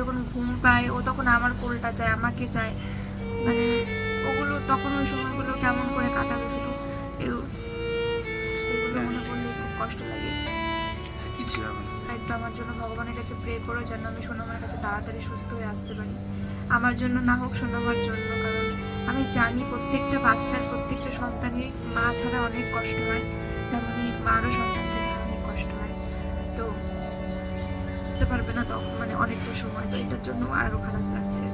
যখন ঘুম পায় ও তখন আমার কোলটা চায় আমাকে চায়। মানে ওগুলো তখন ওই সময়গুলো কেমন করে কাটাবে শুধু এগুলো মনে করলে খুব কষ্ট লাগে। কিছু হবে একটু আমার জন্য ভগবানের কাছে প্রে করো যেন আমি সোনামার কাছে তাড়াতাড়ি সুস্থ হয়ে আসতে পারি। আমার জন্য না হোক সোনামার জন্য কারণ আমি জানি প্রত্যেকটা বাচ্চার প্রত্যেকটা সন্তানের মা ছাড়া অনেক কষ্ট হয়। তেমনি মারও সন্তানকে করতে পারবে না তখন মানে অনেকটা সময় তো এটার জন্য আরও খারাপ লাগছে।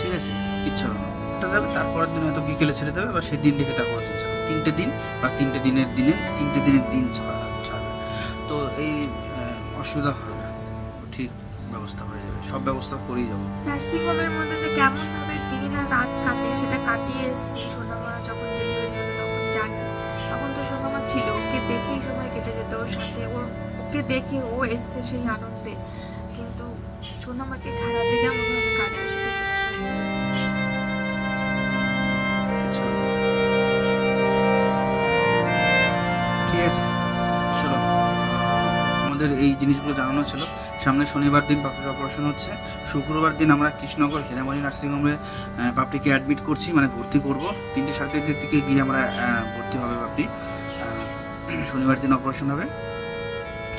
ঠিক আছে কিচ্ছু না। ওটা যাবে তারপরের দিন হয়তো বিকেলে ছেড়ে দেবে বা সেই দিন রেখে তারপরের দিন ছাড়বে তিনটে দিন বা তিনটে দিনের দিনে তিনটে দিনের দিন ছাড়া ছাড়বে তো এই অসুবিধা হবে না। ঠিক ব্যবস্থা হয়ে যাবে। সব ব্যবস্থা করেই যাব। নার্সিং হোমের মধ্যে যে কেমন ভাবে দিন আর রাত কাটে সেটা কাটিয়ে এসেছি। সোনামা যখন ডেলিভারি হলো তখন জানি তখন তো সোনামা ছিল। ওকে দেখে ও এসছে সেই আনন্দে। কিন্তু সোনামাকে ছাড়া যে কেমন আমাদের এই জিনিসগুলো জানানো ছিল। সামনে শনিবার দিন পাপড়ির অপারেশন হচ্ছে। শুক্রবার দিন আমরা কৃষ্ণনগর হেরামণি নার্সিংহোমে পাপড়িকে অ্যাডমিট করছি মানে ভর্তি করব। তিনটে সাড়ে তিনটের দিকে গিয়ে আমরা ভর্তি হবে পাপড়ি। শনিবার দিন অপারেশন হবে।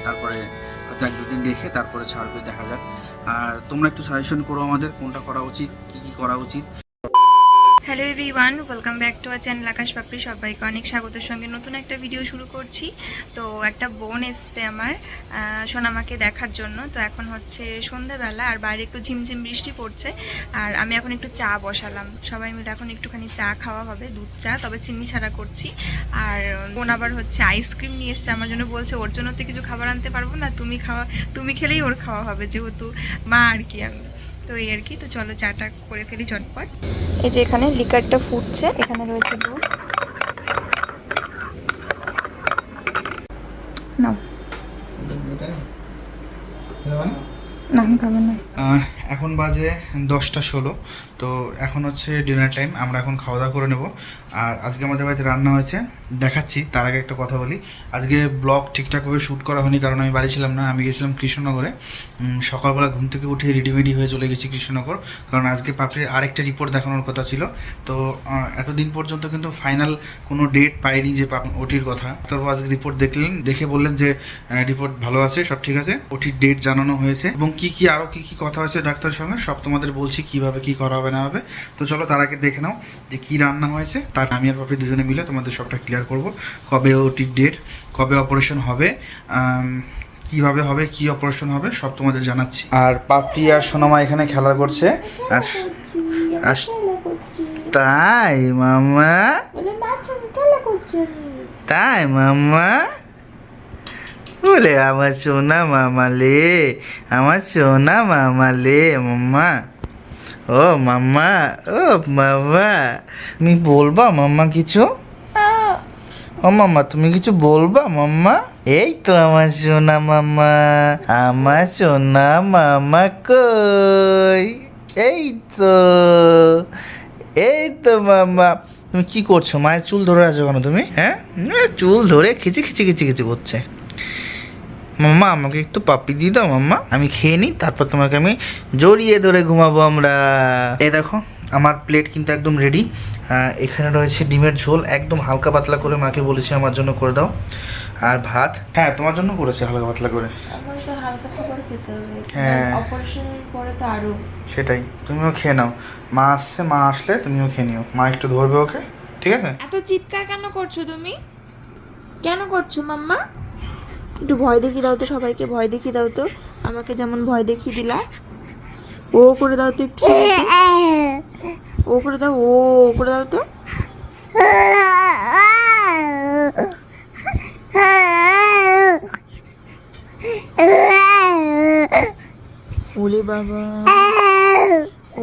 তারপরে হয়তো এক দুদিন রেখে তারপরে ছাড়বে, দেখা যাক। আর তোমরা একটু সাজেশন করো আমাদের, কোনটা করা উচিত, কি কি করা উচিত। Hello everyone welcome back to our channel Akash Papri সবাইকে অনেক স্বাগতের সঙ্গে নতুন একটা ভিডিও শুরু করছি। তো একটা বোন এসছে আমার সোনামাকে দেখার জন্য। তো এখন হচ্ছে সন্ধ্যাবেলা, আর বাইরে একটু ঝিমঝিম বৃষ্টি পড়ছে। আর আমি এখন একটু চা বসালাম। সবাই মিলে এখন একটুখানি চা খাওয়া হবে, দুধ চা, তবে চিনি ছাড়া করছি। আর বোন আবার হচ্ছে আইসক্রিম নিয়ে এসছে, আমার জন্য বলছে, ওর জন্য তো কিছু খাবার আনতে পারব না, তুমি খাওয়া, তুমি খেলেই ওর খাওয়া হবে, যেহেতু মা আর কি আমি। তো এই আর কি। তো চলো চাটা করে ফেলি ঝটপট। এই যে এখানে লিকারটা ফুটছে, এখানে রয়েছে দুধ নাও না আমি খাব না আহ, এখন বাজে দশটা ষোলো। তো এখন হচ্ছে ডিনার টাইম আমরা এখন খাওয়া দাওয়া করে নেব। আর আজকে আমাদের বাড়িতে রান্না হয়েছে, দেখাচ্ছি, তার আগে একটা কথা বলি। আজকে ব্লগ ঠিকঠাকভাবে শ্যুট করা হয়নি, কারণ আমি বাড়ি ছিলাম না, আমি গেছিলাম কৃষ্ণনগরে। সকালবেলা ঘুম থেকে উঠে রেডিমেডি হয়ে চলে গেছি কৃষ্ণনগর, কারণ আজকে পাপড়ির আরেকটা রিপোর্ট দেখানোর কথা ছিল। তো এতদিন পর্যন্ত কিন্তু ফাইনাল কোনো ডেট পাইনি যে পাপ- ওটির কথা। তারপর আজকে রিপোর্ট দেখলেন, দেখে বললেন যে রিপোর্ট ভালো আছে, সব ঠিক আছে। ওটির ডেট জানানো হয়েছে। এবং কি কি আরও কি কি কথা হয়েছে ডাক্তারের সঙ্গে? সব তোমাদের বলছি কীভাবে কি করা হবে না হবে। তো চলো তার আগে দেখে নাও যে কি রান্না হয়েছে। তার আমি আর পাপড়ি দুজনে মিলে তোমাদের সবটা ক্লিয়ার করব। কবে ওটির ডেট কবে অপারেশন হবে কীভাবে হবে কি অপারেশন হবে সব তোমাদের জানাচ্ছি। আর পাপড়ি আর সোনামা এখানে খেলা করছে। আর তাই মামা তাই মামা বলে, আমার সোনা মামালে আমার সোনা মামালে মাম্মা। ও মাম্মা, ও মামা তুমি বলবা মাম্মা কিছু? ও মাম্মা, তুমি কিছু বলবা মাম্মা? এই তো আমার সোনা মামা আমার সোনা মামা কই? এই তো এই তো মামা তুমি কি করছ? মায়ের চুল ধরে আছো কেন তুমি হ্যাঁ? চুল ধরে খিচি খিচি খিচি খিচি করছে। মাম্মা আমাকে একটু পাপ্পি দিয়ে দাও মাম্মা। আমি খেয়ে নিই তারপর তোমাকে আমি জড়িয়ে ধরে ঘুমাবো আমরা। এ দেখো আমার প্লেট কিন্তু একদম রেডি এখানে রয়েছে ডিমের ঝোল একদম হালকা পাতলা করে মাকে বলেছি আমার জন্য করে দাও। আর ভাত? হ্যাঁ তোমার জন্য করেছে হালকা পাতলা করে। আমার তো হালকা খাবার খেতে হবে। হ্যাঁ। পরে তো আরও। সেটাই তুমিও খেয়ে নাও। মা আসছে মা আসলে তুমিও খেয়ে নিও। মা একটু ধরবে ওকে ঠিক আছে? এত চিৎকার কেন করছ তুমি? কেন করছ মাম্মা? একটু ভয় দেখিয়ে দাও তো সবাইকে, ভয় দেখিয়ে দাও তো। আমাকে যেমন ভয় দেখিয়ে দিলা। ও করে দাও তো একটু ও করে দাও, ও করে দাও তো। ওলে বাবা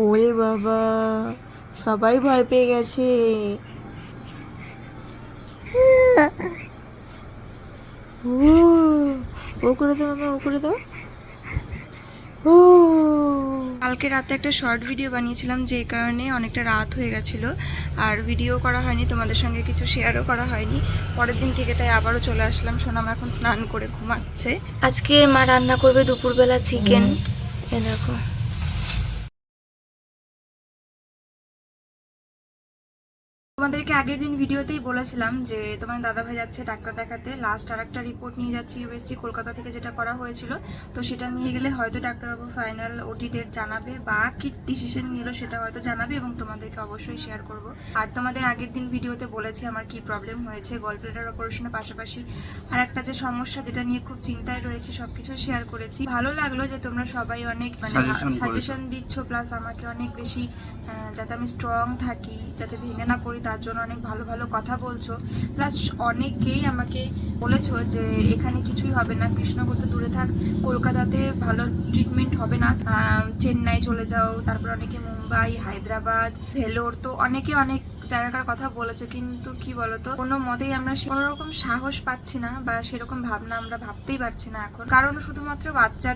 ওলে বাবা, সবাই ভয় পেয়ে গেছে। ও। ও করে দাও বাবা ও করে দাও। ও। কালকে রাতে একটা শর্ট ভিডিও বানিয়েছিলাম যে কারণে অনেকটা রাত হয়ে গেছিল আর ভিডিও করা হয়নি তোমাদের সঙ্গে কিছু শেয়ারও করা হয়নি। পরের দিন থেকে তাই আবারও চলে আসলাম সোনাম এখন স্নান করে ঘুমাচ্ছে। আজকে মা রান্না করবে দুপুরবেলা চিকেন এ দেখো। তোমাদেরকে আগের দিন ভিডিওতেই বলেছিলাম যে তোমার দাদা ভাই যাচ্ছে ডাক্তার দেখাতে। লাস্ট আর একটা রিপোর্ট নিয়ে যাচ্ছি ইউএসসি কলকাতা থেকে যেটা করা হয়েছিল। তো সেটা নিয়ে গেলে হয়তো ডাক্তারবাবু ফাইনাল ওটি ডেট জানাবে বা কি ডিসিশন নিল সেটা হয়তো জানাবে এবং তোমাদেরকে অবশ্যই শেয়ার করব। আর তোমাদের আগের দিন ভিডিওতে বলেছি আমার কি প্রবলেম হয়েছে। গল ব্লেডার অপারেশনের পাশাপাশি আর একটা যে সমস্যা যেটা নিয়ে খুব চিন্তায় রয়েছে সবকিছু শেয়ার করেছি। ভালো লাগল যে তোমরা সবাই অনেক মানে সাজেশন দিচ্ছ প্লাস আমাকে অনেক বেশি যাতে আমি স্ট্রং থাকি যাতে ভেঙে না পড়ি। তার জন্য অনেক ভালো ভালো কথা বলছো। প্লাস অনেকেই আমাকে বলেছ যে এখানে কিছুই হবে না কৃষ্ণগর তো দূরে থাক, কলকাতাতে ভালো ট্রিটমেন্ট হবে না। চেন্নাই চলে যাও, তারপর অনেকে মুম্বাই, হায়দ্রাবাদ, ভেলোর তো অনেকে অনেক জায়গাকার কথা বলেছ, কিন্তু কি বলতো? কোনো মতেই আমরা কোনো রকম সাহস পাচ্ছি না বা সেরকম ভাবনা আমরা ভাবতেই পারছি না এখন। কারণ শুধুমাত্র বাচ্চা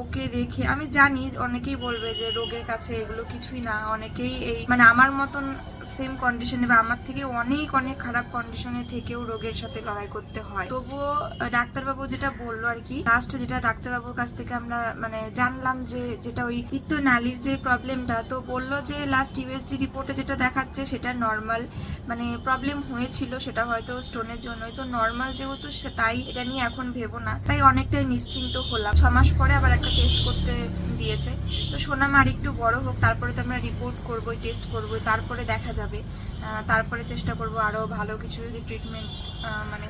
ওকে রেখে, আমি জানি অনেকেই বলবে যে রোগের কাছে এগুলো কিছুই না, অনেকেই এই মানে আমার মতন সেম কন্ডিশনে বা আমার থেকে অনেক অনেক খারাপ কন্ডিশনে থেকেও রোগের সাথে লড়াই করতে হয়। তবুও ডাক্তারবাবু যেটা বলল আর কি লাস্ট যেটা ডাক্তারবাবুর কাছ থেকে আমরা মানে জানলাম যে, যেটা ওই পিত্ত নালীর যে প্রবলেমটা তো বলল যে লাস্ট ইউএসজি রিপোর্টে যেটা দেখাচ্ছে সেটা নর্মাল মানে প্রবলেম হয়েছিল, সেটা হয়তো স্টোনের জন্যই। তো নর্মাল যেহেতু তাই এটা নিয়ে এখন ভেবো না। তাই অনেকটাই নিশ্চিন্ত হলাম। ছ মাস পরে আবার একটা টেস্ট করতে দিয়েছে। তো সোনাম আর একটু বড় হোক, তারপরে তো আমরা রিপোর্ট করব টেস্ট করব তারপরে দেখা যাবে। তারপরে চেষ্টা করব আরও ভালো কিছু যদি ট্রিটমেন্ট মানে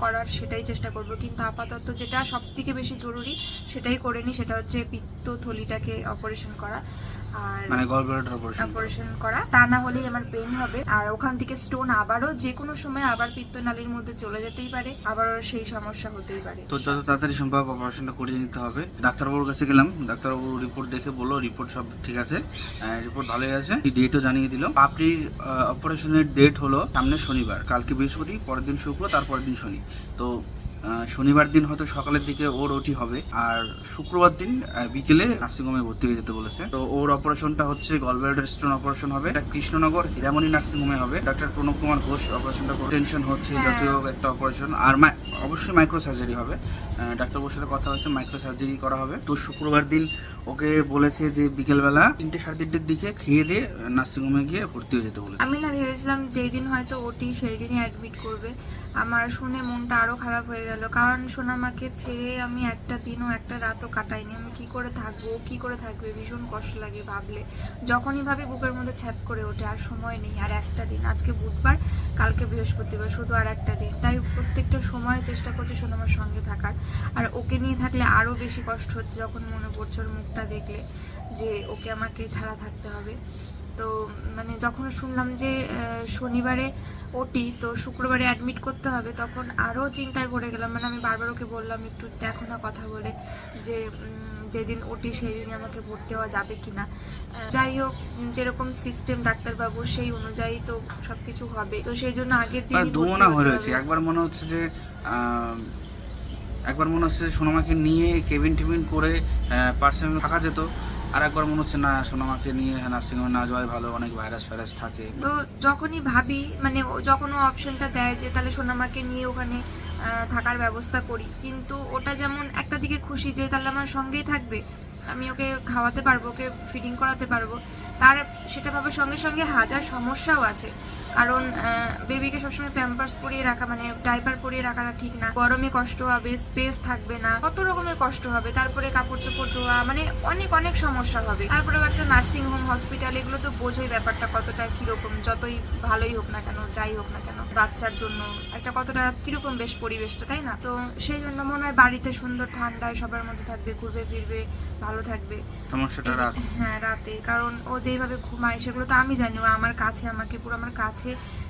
করার সেটাই চেষ্টা করব। কিন্তু আপাতত যেটা সব থেকে বেশি জরুরি সেটাই করে নি সেটা হচ্ছে পিত্ত থলিটাকে অপারেশন করা আর মানে অপারেশন অপারেশন করা। তা না হলেই আমার পেন হবে। আর ওখান থেকে স্টোন আবারও যে কোনো সময় আবার পিত্তনালীর মধ্যে চলে যেতেই পারে আবারও সেই সমস্যা হতেই পারে। তো যত তাড়াতাড়ি সম্ভব অপারেশনটা করে নিতে হবে। ডাক্তারবাবুর কাছে গেলাম ডাক্তারবাবু রিপোর্ট দেখে বলল রিপোর্ট সব ঠিক আছে রিপোর্ট ভালোই আছে। ডেটও জানিয়ে দিল। পাপড়ির অপারেশনের ডেট হলো সামনে শনিবার। কালকে বৃহস্পতি পরের দিন শুক্র তারপরের দিন শনি। তো শনিবার দিন হয়তো সকালের দিকে ওর ওটি হবে। আর শুক্রবার দিন বিকেলে নার্সিংহোমে ভর্তি হয়ে যেতে বলেছে। তো ওর অপারেশনটা হচ্ছে গলব্লাডার স্টোন অপারেশন হবে। এটা কৃষ্ণনগর হীরামণি নার্সিংহোমে হবে। ডক্টর প্রণব কুমার ঘোষ অপারেশনটা টেনশন হচ্ছে হ্যাঁ। জাতীয় একটা অপারেশন আর অবশ্যই মাইক্রো সার্জারি হবে ডাক্তারবাবুর সাথে কথা হয়েছে মাইক্রো সার্জারি করা হবে। তো শুক্রবার দিন ওকে বলেছে যে বিকেলবেলা তিনটে সাড়ে তিনটের দিকে খেয়ে দিয়ে নার্সিংহোমে গিয়ে ভর্তি হয়ে যেতে বলেছে। আমি না ভেবেছিলাম যেই দিন হয়তো ওটি সেই দিনই অ্যাডমিট করবে। আমার শুনে মনটা আরও খারাপ হয়ে গেল। কারণ সোনামাকে ছেড়ে আমি একটা দিনও, একটা রাতও কাটাইনি। আমি কি করে থাকব? কি করে থাকবে? ভীষণ কষ্ট লাগে ভাবলে। যখনই ভাবি বুকের মধ্যে ছ্যাপ করে ওঠে, আর সময় নেই। আর একটা দিন, আজকে বুধবার, কালকে বৃহস্পতিবার, শুধু আর একটা দিন। তাই প্রত্যেকটা সময় চেষ্টা করছি সোনামার সঙ্গে থাকার। আর ওকে নিয়ে থাকলে আরও বেশি কষ্ট হচ্ছে যখন মনে পড়ছে ওর মুখটা দেখলে যে ওকে আমাকে ছাড়া থাকতে হবে। তো মানে যখন শুনলাম যে শনিবারে ওটি তো শুক্রবারে অ্যাডমিট করতে হবে তখন আরও চিন্তায় পড়ে গেলাম। মানে আমি বারবার ওকে বললাম একটু দেখো না কথা বলে যে যেদিন ওটি সেই দিনই আমাকে ভর্তি হওয়া যাবে কি না যাই হোক যেরকম সিস্টেম ডাক্তারবাবু সেই অনুযায়ী তো সব কিছু হবে। তো সেই জন্য আগের দিন দিনই দুমনা হয়ে রয়েছে। একবার মনে হচ্ছে যে একবার মনে হচ্ছে যে সোনামাকে নিয়ে কেবিন টেবিন করে পার্সোনাল থাকা যেত। আর একবার মনে হচ্ছে, না সোনামাকে নিয়ে নার্সিংহোমে না যাওয়াই ভালো, অনেক ভাইরাস ফাইরাস থাকে। তো যখনই ভাবি মানে যখন ও অপশনটা দেয় যে, তাহলে সোনামাকে নিয়ে ওখানে থাকার ব্যবস্থা করি। কিন্তু ওটা যেমন একটা দিকে খুশি যে, তাহলে আমার সঙ্গেই থাকবে, আমি ওকে খাওয়াতে পারব, ওকে ফিডিং করাতে পারব। তার, সেটা ভাবে সঙ্গে সঙ্গে হাজার সমস্যাও আছে। কারণ বেবিকে সবসময় প্যাম্পার্স পরিয়ে রাখা মানে ডাইপার পরিয়ে রাখাটা ঠিক না। গরমে কষ্ট হবে স্পেস থাকবে না কত রকমের কষ্ট হবে। তারপরে কাপড় চোপড় ধোয়া মানে অনেক অনেক সমস্যা হবে। তারপরে একটা নার্সিং হোম হসপিটাল এগুলো তো বোঝোই ব্যাপারটা কতটা কীরকম। যতই ভালোই হোক না কেন যাই হোক না কেন বাচ্চার জন্য একটা কতটা কীরকম বেশ পরিবেশটা তাই না? তো সেই জন্য মনে হয় বাড়িতে সুন্দর ঠান্ডায় সবার মধ্যে থাকবে ঘুরবে ফিরবে ভালো থাকবে। সমস্যাটা রাত। হ্যাঁ রাতে। কারণ ও যেইভাবে ঘুমায় সেগুলো তো আমি জানি ও আমার কাছে আমাকে পুরো আমার কাছে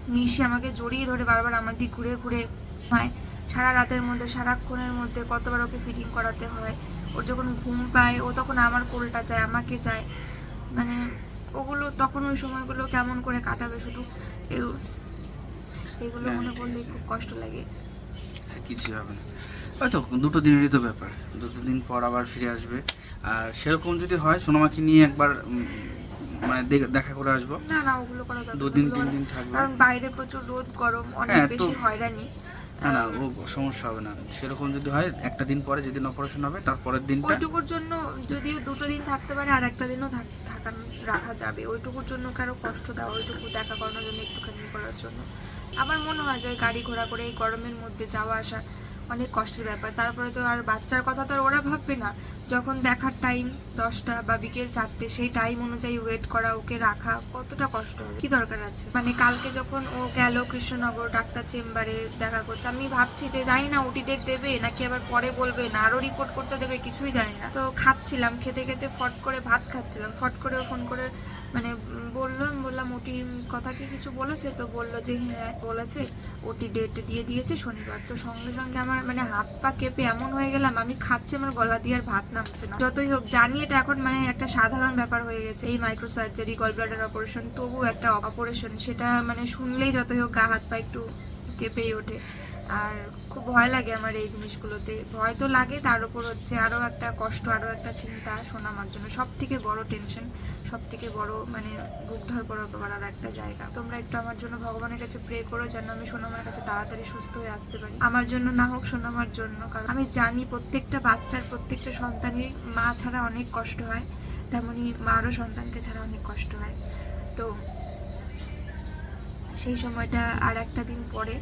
মিশে আমাকে জড়িয়ে ধরে বারবার আমার দিক ঘুরে ঘুরে ঘুমায়। সারা রাতের মধ্যে সারাক্ষণের মধ্যে কতবার ওকে ফিটিং করাতে হয়। ওর যখন ঘুম পায় ও তখন আমার কোলটা চায় আমাকে চায়। মানে ওগুলো তখন ওই সময়গুলো কেমন করে কাটাবে শুধু এগুলো হ্যাঁ, মনে ঠিক করলে খুব কষ্ট লাগে। হ্যাঁ, কিছু হবে না। হয়তো দুটো দিনেরই তো ব্যাপার। দুটো দিন পর আবার ফিরে আসবে। আর সেরকম যদি হয় সোনামাকে নিয়ে একবার মানে দেখা করে আসব। না না ওগুলো করা দরকার দুদিন তিন দিন থাকবে। কারণ বাইরে প্রচুর রোদ গরম অনেক হ্যাঁ, বেশি হয়রানি। না না ও সমস্যা হবে না। সেরকম যদি হয় একটা দিন পরে যেদিন অপারেশন হবে তার পরের দিনটা ওইটুকুর জন্য যদিও দুটো দিন থাকতে পারে আর একটা দিনও থাক- থাকান রাখা যাবে। ওইটুকুর জন্য কারও কষ্ট দেওয়া ওইটুকু দেখা করানোর জন্য একটুখানি করার জন্য। আমার মনে হয় যে গাড়ি ঘোড়া করে এই গরমের মধ্যে যাওয়া আসা অনেক কষ্টের ব্যাপার। তারপরে তো আর বাচ্চার কথা তো আর ওরা ভাববে না। যখন দেখার টাইম দশটা বা বিকেল চারটে, সেই টাইম অনুযায়ী ওয়েট করা, ওকে রাখা, কতটা কষ্ট হবে? কি দরকার আছে? মানে কালকে যখন ও গেল কৃষ্ণনগর ডাক্তার চেম্বারে দেখা করছে, আমি ভাবছি যে জানি না ওটি ডেট দেবে নাকি আবার পরে বলবে, না আরও রিপোর্ট করতে দেবে, কিছুই জানি না। তো খাচ্ছিলাম, খেতে খেতে ফট করে ভাত খাচ্ছিলাম। ফট করে ফোন করে মানে উম, বলল আমি বললাম ওটি কথা কি কিছু বলেছে? তো বলল যে হ্যাঁ বলেছে। ওটি ডেট দিয়ে দিয়েছে শনিবার। তো সঙ্গে সঙ্গে আমার মানে হাত পা কেঁপে এমন হয়ে গেলাম আমি খাচ্ছি আমার গলা দিয়ে আর ভাত নামছে না। যতই হোক জানি এটা এখন মানে একটা সাধারণ ব্যাপার হয়ে গেছে। এই micro surgery gall bladder operation তবু একটা অপারেশন সেটা মানে শুনলেই যতই হোক গা হাত পা একটু কেঁপেই ওঠে। আর খুব ভয় লাগে আমার এই জিনিসগুলোতে। ভয় তো লাগে, তার উপর হচ্ছে আরও একটা কষ্ট আরও একটা চিন্তা শোনামার জন্য। সব থেকে বড় টেনশন সব থেকে বড় মানে বুক ধর করার একটা জায়গা। তোমরা একটু আমার জন্য ভগবানের কাছে প্রে করো, যেন আমি সোনামার কাছে তাড়াতাড়ি সুস্থ হয়ে আসতে পারি। আমার জন্য না হোক সোনামার জন্য, কারণ আমি জানি প্রত্যেকটা বাচ্চার, প্রত্যেকটা সন্তানের মা ছাড়া অনেক কষ্ট হয়। তেমনি মারও সন্তানকে ছাড়া অনেক কষ্ট হয়। তো সেই সময়টা আর একটা দিন পরে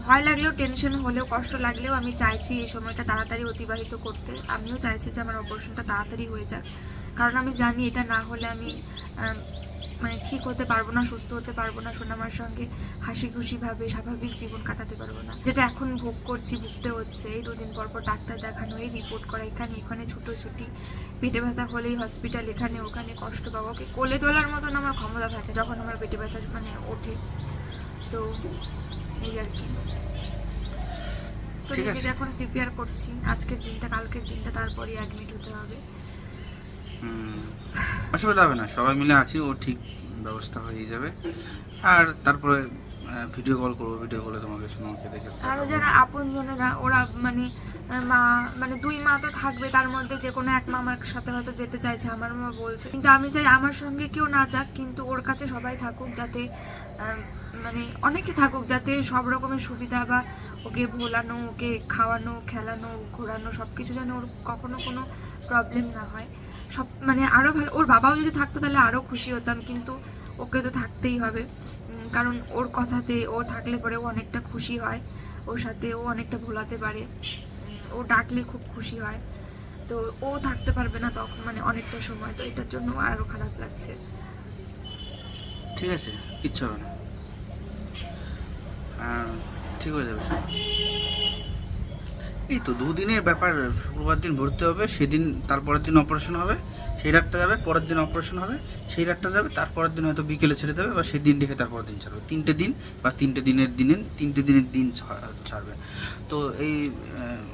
ভয় লাগলেও টেনশন হলেও, কষ্ট লাগলেও আমি চাইছি এই সময়টা তাড়াতাড়ি অতিবাহিত করতে। আমিও চাইছি যে আমার অপারেশনটা তাড়াতাড়ি হয়ে যাক। কারণ আমি জানি এটা না হলে আমি মানে ঠিক হতে পারব না, সুস্থ হতে পারব না সোনামার সঙ্গে। হাসি খুশিভাবে স্বাভাবিক জীবন কাটাতে পারব না। যেটা এখন ভোগ করছি, ভুগতে হচ্ছে। এই দুদিন পর পর ডাক্তার দেখানো, এই রিপোর্ট করা, এখানে এখানে ছুটোছুটি পেটে ব্যথা হলেই হসপিটাল এখানে ওখানে কষ্ট পাবো। ওকে কোলে তোলার মতন আমার ক্ষমতা থাকে যখন আমার পেটে ব্যথা মানে ওঠে। তো এই আর কি। তো। নিজেকে এখন প্রিপেয়ার করছি। আজকের দিনটা কালকের দিনটা তারপরে অ্যাডমিট হতে হবে। হুম, অসুবিধা হবে না সবাই মিলে আছি ও ঠিক ব্যবস্থা হয়ে যাবে। আর তারপরে ভিডিও কল করব ভিডিও কলে তোমাকে সোনামাকে দেখে আরও যারা আপন জনেরা ওরা মানে মা মানে দুই মা তো থাকবে তার মধ্যে যে কোনো এক মামার সাথে হয়তো যেতে চাইছে আমার মা বলছে। কিন্তু আমি চাই আমার সঙ্গে কেউ না যাক কিন্তু ওর কাছে সবাই থাকুক যাতে মানে অনেকে থাকুক যাতে সব রকমের সুবিধা বা ওকে ভোলানো ওকে খাওয়ানো খেলানো ঘোরানো সব কিছু যেন ওর কখনো কোনো প্রবলেম না হয়। সব মানে আরও ভালো ওর বাবাও যদি থাকতো তাহলে আরও খুশি হতাম কিন্তু ওকে তো থাকতেই হবে। কারণ ওর কথাতে ও থাকলে পরে ও অনেকটা খুশি হয়, ওর সাথে ও অনেকটা ভোলাতে পারে ও ডাকলে খুব খুশি হয়। তো ও থাকতে পারবে না তখন মানে অনেকটা সময়, তো এটার জন্য আরও খারাপ লাগছে। ঠিক আছে, কিচ্ছু হবে না। ঠিক হয়ে যাবে এই তো দুদিনের ব্যাপার, শুক্রবার দিন ভর্তি হবে, সেদিন তারপরের দিন অপারেশন হবে, সেই রাতটা যাবে, পরের দিন অপারেশন হবে, সেই রাতটা যাবে, তারপরের দিন হয়তো বিকেলে ছেড়ে দেবে, বা সেই দিন রেখে তারপরের দিন ছাড়বে। তিনটে দিন বা তিনটে দিনের দিনে, তিনটে দিনের দিন ছাড়বে। তো এই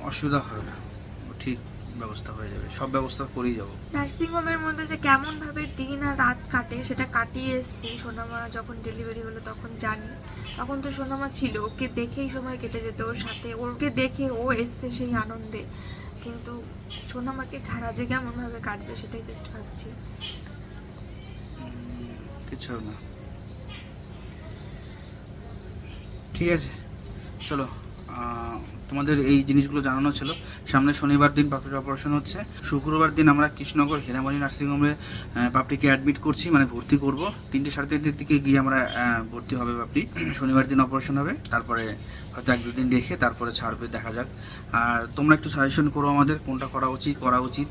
অসুবিধা হবে না। ঠিক। ব্যবস্থা হয়ে যাবে সব ব্যবস্থা করেই যাব। নার্সিংহোমের মধ্যে যে কেমন ভাবে দিন আর রাত কাটে সেটা কাটিয়ে এসছি। সোনামা যখন ডেলিভারি হলো তখন জানি। তখন তো সোনামা ছিল ওকে দেখেই সময় কেটে যেত ওর সাথে। ওকে দেখে ও এসছে সেই আনন্দে। কিন্তু সোনামাকে ছাড়া যে কেমন ভাবে কাটবে সেটাই চেষ্টা ভাবছি। কিছু না। ঠিক আছে চলো তোমাদের এই জিনিসগুলো জানানো ছিল। সামনে শনিবার দিন পাপড়ির অপারেশন হচ্ছে। শুক্রবার দিন আমরা কৃষ্ণনগর হেরামণি নার্সিংহোমে পাপড়িকে অ্যাডমিট করছি মানে ভর্তি করব। তিনটে সাড়ে তিনটের দিকে গিয়ে আমরা ভর্তি হবে পাপড়ি শনিবার দিন অপারেশন হবে। তারপরে হয়তো এক দুদিন রেখে তারপরে ছাড়বে দেখা যাক। আর তোমরা একটু সাজেশন করো আমাদের কোনটা করা উচিত করা উচিত।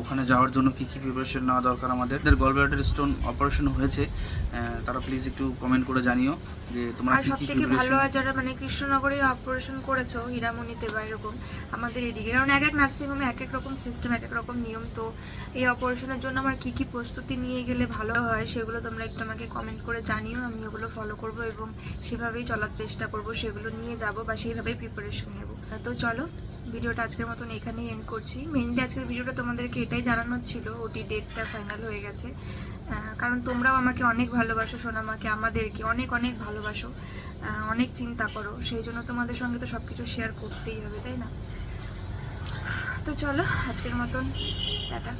ওখানে যাওয়ার জন্য কী কী প্রিপারেশন নেওয়া দরকার আমাদের। গলব্লাডার স্টোন অপারেশন হয়েছে। তারা প্লিজ একটু কমেন্ট করে জানিও যে তোমরা কী সব থেকে ভালো যারা মানে কৃষ্ণনগরে অপারেশন করেছ হীরামণিতে বা এরকম আমাদের এদিকে। কারণ এক এক নার্সিংহোমে এক এক রকম সিস্টেম এক এক রকম নিয়ম। তো এই অপারেশনের জন্য আমার কি কি প্রস্তুতি নিয়ে গেলে ভালো হয় সেগুলো তোমরা একটু আমাকে কমেন্ট করে জানিও। আমি ওগুলো ফলো করব এবং সেভাবেই চলার চেষ্টা করব, সেগুলো নিয়ে যাব বা সেইভাবেই প্রিপারেশন নেব। তো চলো ভিডিওটা আজকের মতন এখানেই এন্ড করছি। মেনলি আজকের ভিডিওটা তোমাদেরকে এটাই জানানোর ছিল, ওটি ডেটটা ফাইনাল হয়ে গেছে। কারণ তোমরাও আমাকে অনেক ভালোবাসো, সোনামাকে, আমাদেরকে অনেক অনেক ভালোবাসো। অনেক চিন্তা করো, সেই জন্য তোমাদের সঙ্গে তো সব কিছু শেয়ার করতেই হবে, তাই না? তো চলো, আজকের মতন, টাটা।